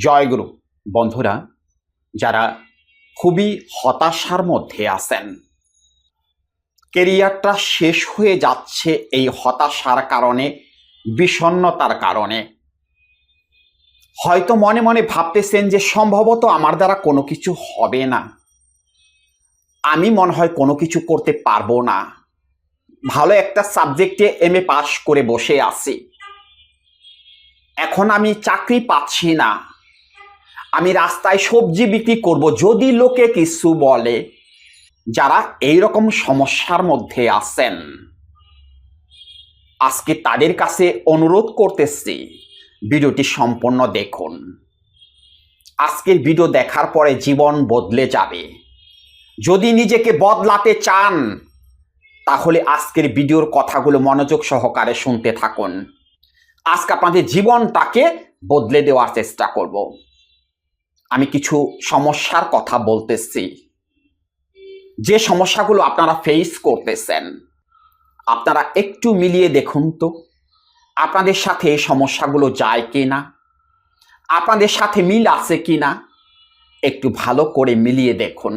জয়গুরু বন্ধুরা, যারা খুবই হতাশার মধ্যে আছেন, কেরিয়ারটা শেষ হয়ে যাচ্ছে এই হতাশার কারণে, বিষণ্ণতার কারণে। হয়তো মনে মনে ভাবতেছেন যে সম্ভবত আমার দ্বারা কোনো কিছু হবে না। আমি মনে হয় কোনো কিছু করতে পারব না। ভালো একটা সাবজেক্টে এম এ পাশ করে বসে আছি। এখন আমি চাকরি পাচ্ছি না। আমি রাস্তায় সবজি বিক্রি করব, যদি লোকে কিছু বলে। যারা এই রকম সমস্যার মধ্যে আছেন, আজকে তাদের কাছে অনুরোধ করতেছি, ভিডিওটি সম্পূর্ণ দেখুন। আজকের ভিডিও দেখার পরে জীবন বদলে যাবে। যদি নিজেকে বদলাতে চান, তাহলে আজকের ভিডিওর কথাগুলো মনোযোগ সহকারে শুনতে থাকুন। আজকে আপনাদের জীবনটাকে বদলে দেওয়ার চেষ্টা করব। আমি কিছু সমস্যার কথা বলতেছি। যে সমস্যাগুলো আপনারা ফেস করতেছেন, আপনারা একটু মিলিয়ে দেখুন তো, আপনাদের সাথে এই সমস্যাগুলো যায় কি না আপনাদের সাথে মিল আছে কি না একটু ভালো করে মিলিয়ে দেখুন।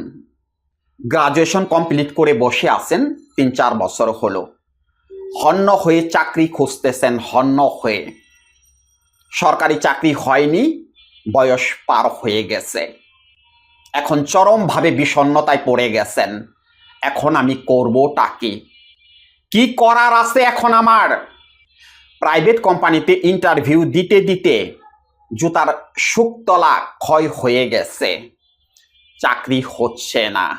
গ্রাজুয়েশন কমপ্লিট করে বসে আছেন তিন চার বছর হলো। হন্য হয়ে চাকরি খুঁজতেছেন, হন্য হয়ে। সরকারি চাকরি হয়নি বয়স পার হয়ে গেছে। এখন চরমভাবে বিষণ্ণতায় পড়ে গেছেন। এখন আমি করবোটা কি? কি করার আছে এখন আমার? প্রাইভেট কোম্পানিতে ইন্টারভিউ দিতে দিতে জুতার শুকতলা ক্ষয় হয়ে গেছে। চাকরি হচ্ছে না।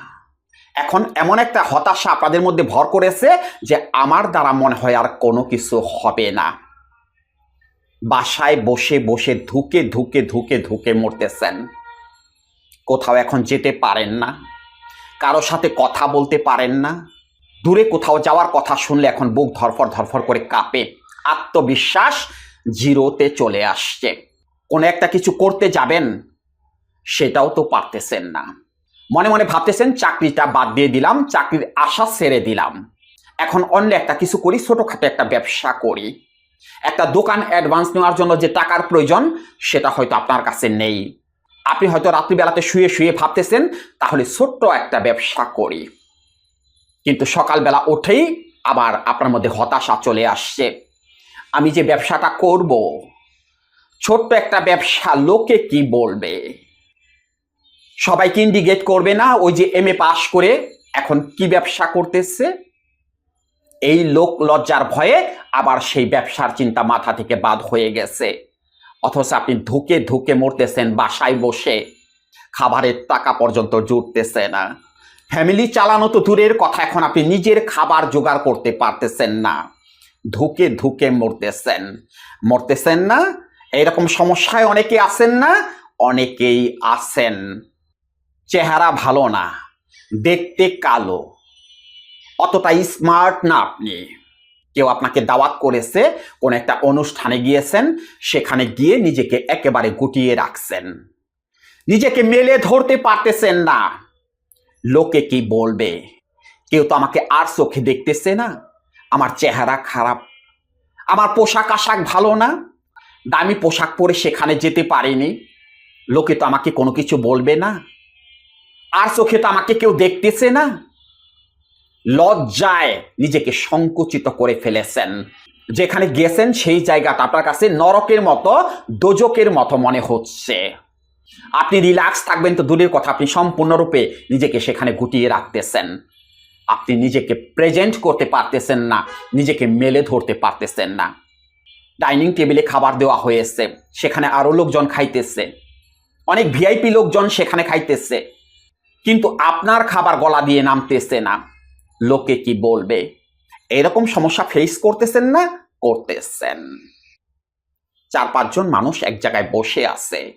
এখন এমন একটা হতাশা আপনাদের মধ্যে ভর করেছে যে আমার দ্বারা মনে হয় আর কোনো কিছু হবে না। বাসায় বসে বসে ধুকে ধুকে ধুকে ধুকে মরতেছেন। কোথাও এখন যেতে পারেন না। কারও সাথে কথা বলতে পারেন না। দূরে কোথাও যাওয়ার কথা শুনলে এখন বুক ধরফর ধরফর করে কাঁপে। আত্মবিশ্বাস জিরোতে চলে আসছে। কোনো একটা কিছু করতে যাবেন, সেটাও তো পারতেছেন না। মনে মনে ভাবতেছেন, চাকরিটা বাদ দিয়ে দিলাম, চাকরির আশা ছেড়ে দিলাম। এখন অন্য একটা কিছু করি, ছোটোখাটো একটা ব্যবসা করি। একটা দোকান অ্যাডভান্স নেওয়ার জন্য যে টাকার প্রয়োজন, সেটা হয়তো আপনার কাছে নেই। আপনি হয়তো রাত্রিবেলাতে শুয়ে শুয়ে ভাবতেছেন, তাহলে ছোট্ট একটা ব্যবসা করি। কিন্তু সকালবেলা উঠেই আবার আপনার মধ্যে হতাশা চলে আসছে। আমি যে ব্যবসাটা করব, ছোট্ট একটা ব্যবসা লোকে কি বলবে? সবাইকে ইন্ডিকেট করবে না, ওই যে এম এ পাশ করে এখন কি ব্যবসা করতেছে? এই লোক লজ্জার ভয়ে আবার সেই ব্যবসার চিন্তা মাথা থেকে বাদ হয়ে গেছে। অথচ আপনি ধুকে ধুকে মরতেছেন বাসায় বসে। খাবারের টাকা পর্যন্ত জুটতেছে না। ফ্যামিলি চালানো তো দূরের কথা, এখন আপনি নিজের খাবার জোগাড় করতে পারতেছেন না। ধুকে ধুকে মরতেছেন। মরতেছেন না? এইরকম সমস্যায় অনেকে আছেন না? অনেকেই আছেন। চেহারা ভালো না। দেখতে কালো। অতটাই স্মার্ট না আপনি। কেউ আপনাকে দাওয়াত করেছে, কোন একটা অনুষ্ঠানে গিয়েছেন, সেখানে গিয়ে নিজেকে একেবারে গুটিয়ে রাখছেন। নিজেকে মেলে ধরতে পারতেছেন না। লোকে কি বলবে? কেউ তো আমাকে আর চোখে দেখতেছে না। আমার চেহারা খারাপ। আমার পোশাক আশাক ভালো না। দামি পোশাক পরে সেখানে যেতে পারিনি। লোকে তো আমাকে কোনো কিছু বলবে না। আর চোখে তো আমাকে কেউ দেখতেছে না। লজ্জায় নিজেকে সংকুচিত করে ফেলেছেন। যেখানে গেছেন, সেই জায়গাটা আপনার কাছে নরকের মতো দোজকের মতো মনে হচ্ছে। আপনি রিল্যাক্স থাকবেন তো দূরের কথা, আপনি সম্পূর্ণরূপে নিজেকে সেখানে গুটিয়ে রাখতেছেন। আপনি নিজেকে প্রেজেন্ট করতে পারতেছেন না, নিজেকে মেলে ধরতে পারতেছেন না। ডাইনিং টেবিলে খাবার দেওয়া হয়েছে, সেখানে আরও লোকজন খাইতেছে। অনেক ভিআইপি লোকজন সেখানে খাইতেছে। কিন্তু আপনার খাবার গলা দিয়ে নামতেছে না। লোকে কি বলবে? এরকম সমস্যা ফেস করতেছেন না? করতেছেন। চার, পাঁচজন মানুষ এক জায়গায় বসে আছে।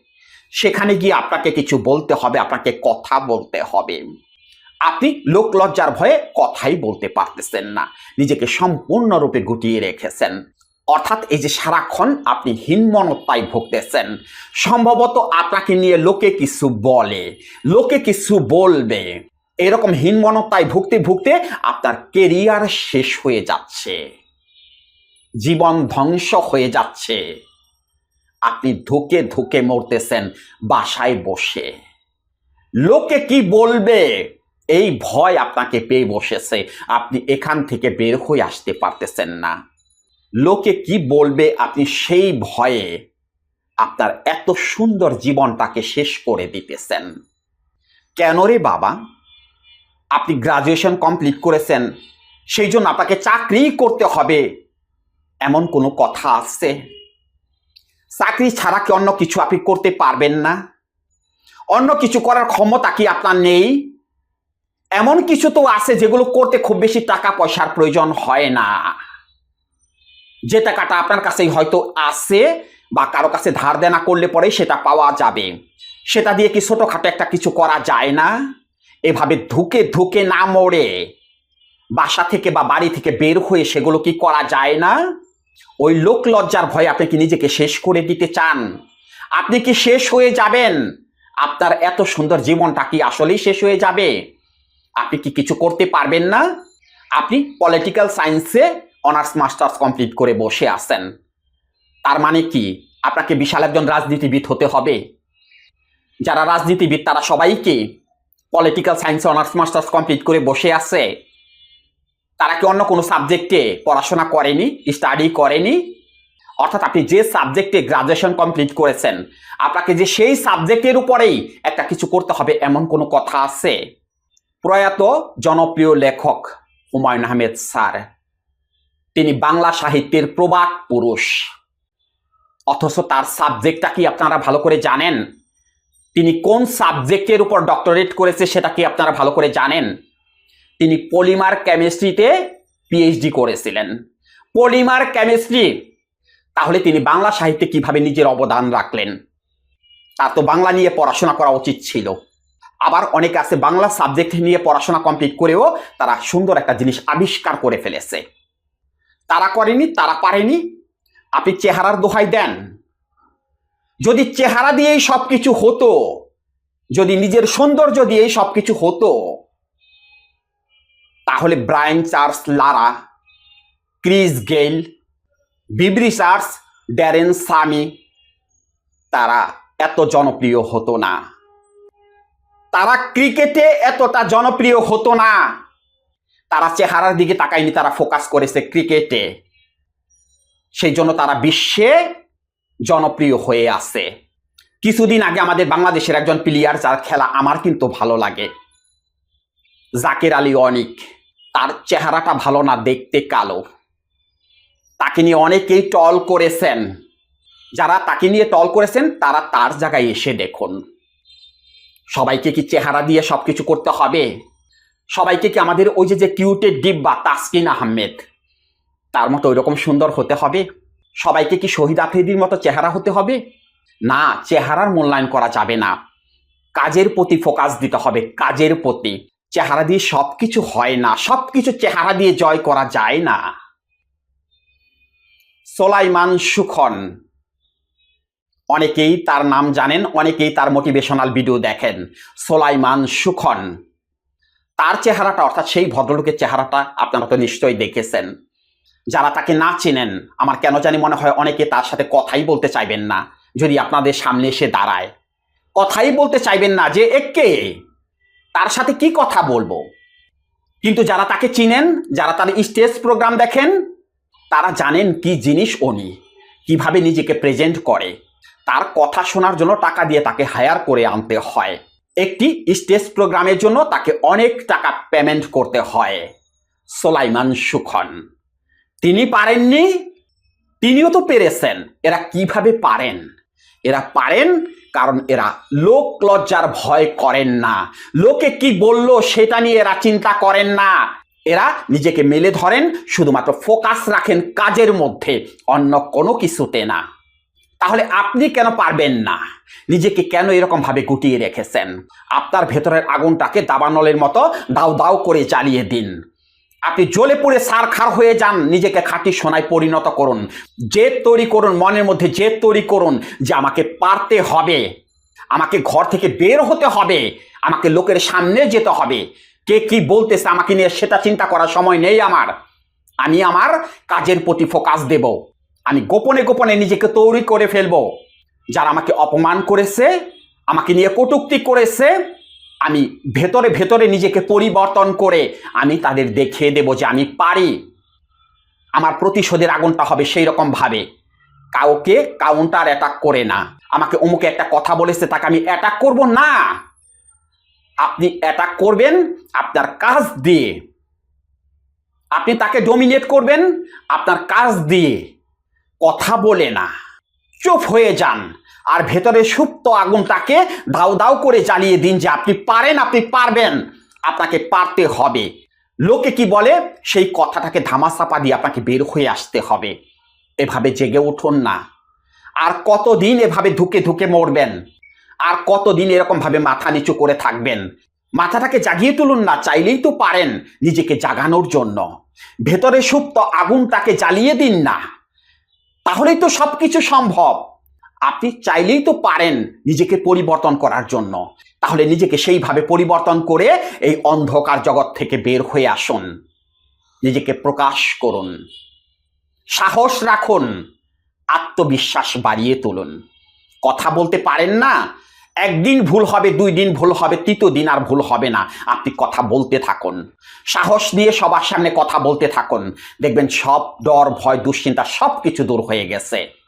সেখানে গিয়ে আপনাকে কিছু বলতে হবে, আপনাকে কথা বলতে হবে। আপনি লোক লজ্জার ভয়ে কথাই বলতে পারতেছেন না। নিজেকে সম্পূর্ণরূপে গুটিয়ে রেখেছেন। অর্থাৎ এই যে সারাক্ষণ আপনি হীনমনতায় ভুগতেছেন, সম্ভবত আপনাকে নিয়ে লোকে কিছু বলে, লোকে কিছু বলবে। এরকম হীনমনতায় ভুগতে ভুগতে আপনার কেরিয়ার শেষ হয়ে যাচ্ছে। জীবন ধ্বংস হয়ে যাচ্ছে। আপনি ধুকে ধুকে মরতেছেন বাসায় বসে। লোকে কি বলবে? এই ভয় আপনাকে পেয়ে বসেছে। আপনি এখান থেকে বের হয়ে আসতে পারতেছেন না। লোকে কি বলবে? আপনি সেই ভয়ে আপনার এত সুন্দর জীবনটাকে শেষ করে দিতেছেন। কেন রে বাবা? আপনি গ্রাজুয়েশন কমপ্লিট করেছেন, সেই জন্য আপনাকে চাকরি করতে হবে। এমন কোনো কথা আসছে চাকরি ছাড়া কি অন্য কিছু আপনি করতে পারবেন না? অন্য কিছু করার ক্ষমতা কি আপনার নেই? এমন কিছু তো আছে যেগুলো করতে খুব বেশি টাকা পয়সার প্রয়োজন হয় না। যে টাকাটা আপনার কাছেই হয়তো আছে বা কারও কাছে ধার দেনা করলে পরে সেটা পাওয়া যাবে। সেটা দিয়ে কি ছোটখাটো একটা কিছু করা যায় না? এভাবে ধুকে ধুকে না মরে। বাসা থেকে বা বাড়ি থেকে বের হয়ে সেগুলো কি করা যায় না? ওই লোক লজ্জার ভয়ে আপনি কি নিজেকে শেষ করে দিতে চান? আপনি কি শেষ হয়ে যাবেন? আপনার এত সুন্দর জীবনটা কি আসলেই শেষ হয়ে যাবে? আপনি কি কিছু করতে পারবেন না? আপনি পলিটিক্যাল সায়েন্সে অনার্স, মাস্টার্স কমপ্লিট করে বসে আছেন। তার মানে কি? আপনাকে বিশাল একজন রাজনীতিবিদ হতে হবে। যারা রাজনীতিবিদ তারা সবাই কি? পলিটিক্যাল সায়েন্সে অনার্স মাস্টার্স কমপ্লিট করে বসে আছে। তারা কি অন্য কোনো সাবজেক্টে পড়াশোনা করেনি স্টাডি করেনি? অর্থাৎ আপনি যে সাবজেক্টে গ্রাজুয়েশন কমপ্লিট করেছেন, আপনাকে যে সেই সাবজেক্টের উপরেই একটা কিছু করতে হবে এমন কোনো কথা আছে? প্রয়াত জনপ্রিয় লেখক হুমায়ুন আহমেদ স্যার, তিনি বাংলা সাহিত্যের প্রবাদ পুরুষ। অথচ তার সাবজেক্টটা কি আপনারা ভালো করে জানেন? তিনি কোন সাবজেক্টের উপর ডক্টরেট করেছে সেটা কি আপনারা ভালো করে জানেন? তিনি পলিমার কেমিস্ট্রিতে পিএইচডি করেছিলেন। পলিমার কেমিস্ট্রি তাহলে তিনি বাংলা সাহিত্যে কীভাবে নিজের অবদান রাখলেন? তার তো বাংলা নিয়ে পড়াশোনা করা উচিত ছিল। আবার অনেকে আছে বাংলা সাবজেক্ট নিয়ে পড়াশোনা কমপ্লিট করেও তারা সুন্দর একটা জিনিস আবিষ্কার করে ফেলেছে। তারা করেনি, তারা পারেনি। আপনি চেহারার দোহাই দেন। যদি চেহারা দিয়েই সব কিছু হতো, যদি নিজের সৌন্দর্য দিয়েই সব কিছু হতো, তাহলে Brian Charles Lara, Chris Gayle, বিব্রি Charles, Darren Sammy, তারা এত জনপ্রিয় হতো না। তারা ক্রিকেটে এতটা জনপ্রিয় হতো না। তারা চেহারার দিকে তাকায়নি, তারা ফোকাস করেছে ক্রিকেটে। সেই জন্য তারা বিশ্বে জনপ্রিয় হয়ে আছে। কিছুদিন আগে আমাদের বাংলাদেশের একজন প্লেয়ার যার খেলা আমার কিন্তু ভালো লাগে। জাকের আলী অনিক, তার চেহারাটা ভালো না, দেখতে কালো। তাকে নিয়ে অনেকেই টল করেছেন। যারা তাকে নিয়ে টল করেছেন, তারা তার জায়গায় এসে দেখুন। সবাইকে কি চেহারা দিয়ে সব কিছু করতে হবে? সবাইকে কি আমাদের ওই যে যে কিউটের ডিব্বা, তাসকিন আহমেদ, তার মতো ওইরকম সুন্দর হতে হবে? সবাইকে কি শহীদ আফ্রিদির মতো চেহারা হতে হবে? না, চেহারার মূল্যায়ন করা যাবে না। কাজের প্রতি ফোকাস দিতে হবে, কাজের প্রতি। চেহারা দিয়ে সবকিছু হয় না, সবকিছু চেহারা দিয়ে জয় করা যায় না। সোলাইমান সুখন। অনেকেই তার নাম জানেন, অনেকেই তার মোটিভেশনাল ভিডিও দেখেন। সোলাইমান সুখন। তার চেহারাটা, অর্থাৎ সেই ভদ্রলোকের চেহারাটা আপনারা তো নিশ্চয়ই দেখেছেন। যারা তাকে না চেনেন, আমার কেন জানি মনে হয় অনেকে তার সাথে কথাই বলতে চাইবেন না, যদি আপনাদের সামনে এসে দাঁড়ায়। কথাই বলতে চাইবেন না যে একে তার সাথে কি কথা বলব? কিন্তু যারা তাকে চিনেন, যারা তার স্টেজ প্রোগ্রাম দেখেন, তারা জানেন কি জিনিস উনি, কীভাবে নিজেকে প্রেজেন্ট করে। তার কথা শোনার জন্য টাকা দিয়ে তাকে হায়ার করে আনতে হয়। একটি স্টেজ প্রোগ্রামের জন্য তাকে অনেক টাকা পেমেন্ট করতে হয়। সোলাইমান সুখন। তিনি পারেননি? তিনিও তো পেরেছেন। এরা কীভাবে পারেন? এরা পারেন কারণ এরা লোক লজ্জার ভয় করেন না। লোকে কি বলল সেটা নিয়ে এরা চিন্তা করেন না। এরা নিজেকে মেলে ধরেন, শুধুমাত্র ফোকাস রাখেন কাজের মধ্যে, অন্য কোনো কিছুতে না। তাহলে আপনি কেন পারবেন না? নিজেকে কেন এরকম ভাবে গুটিয়ে রেখেছেন? আপনার ভেতরের আগুনটাকে দাবানলের মতো দাও দাও করে জ্বালিয়ে দিন। আপনি জ্বলে পুড়ে সার খার হয়ে যান, নিজেকে খাঁটি সোনায় পরিণত করুন। জেদ তৈরি করুন, মনের মধ্যে জেদ তৈরি করুন যে আমাকে পারতে হবে। আমাকে ঘর থেকে বের হতে হবে। আমাকে লোকের সামনে যেতে হবে। কে কি বলতেছে আমাকে নিয়ে সেটা চিন্তা করার সময় নেই আমার। আমি আমার কাজের প্রতি ফোকাস দেব। আমি গোপনে গোপনে নিজেকে তৈরি করে ফেলব। যারা আমাকে অপমান করেছে, আমাকে নিয়ে কটুক্তি করেছে আমি ভেতরে ভেতরে নিজেকে পরিবর্তন করে আমি তাদের দেখিয়ে দেব যে আমি পারি। আমার প্রতিশোধের আগুনটা হবে সেই রকম ভাবে। কাউকে কাউন্টার অ্যাটাক করে না। আমাকে অমুকে একটা কথা বলেছে, তাকে আমি অ্যাটাক করব না। আপনি অ্যাটাক করবেন আপনার কাজ দিয়ে। আপনি তাকে ডোমিনেট করবেন আপনার কাজ দিয়ে। কথা বলে না। চুপ হয়ে যান। আর ভেতরে সুপ্ত আগুনটাকে দাউ দাউ করে জ্বালিয়ে দিন যে আপনি পারেন, আপনি পারবেন। আপনাকে পারতে হবে। লোকে কি বলে? সেই কথাটাকে ধামাচাপা দিয়ে আপনাকে বের হয়ে আসতে হবে। এভাবে জেগে উঠুন না। আর কতদিন এভাবে ধুকে ধুকে মরবেন? আর কতদিন এরকম ভাবে মাথা নিচু করে থাকবেন? মাথাটাকে জাগিয়ে তুলুন না, চাইলেই তো পারেন নিজেকে জাগানোর জন্য। ভেতরে সুপ্ত আগুনটাকে জ্বালিয়ে দিন না। তাহলেই তো সবকিছু সম্ভব। আপনি চাইলেই তো পারেন নিজেকে পরিবর্তন করার জন্য। তাহলে নিজেকে সেইভাবে পরিবর্তন করে এই অন্ধকার জগৎ থেকে বের হয়ে আসুন। নিজেকে প্রকাশ করুন। সাহস রাখুন। আত্মবিশ্বাস বাড়িয়ে তুলুন। কথা বলতে পারেন না। একদিন ভুল হবে, দুই দিন ভুল হবে, তৃতীয় দিন আর ভুল হবে না। আপনি কথা বলতে থাকুন। সাহস দিয়ে সবার সামনে কথা বলতে থাকুন। দেখবেন সব ডর, ভয়, দুশ্চিন্তা সব কিছু দূর হয়ে গেছে।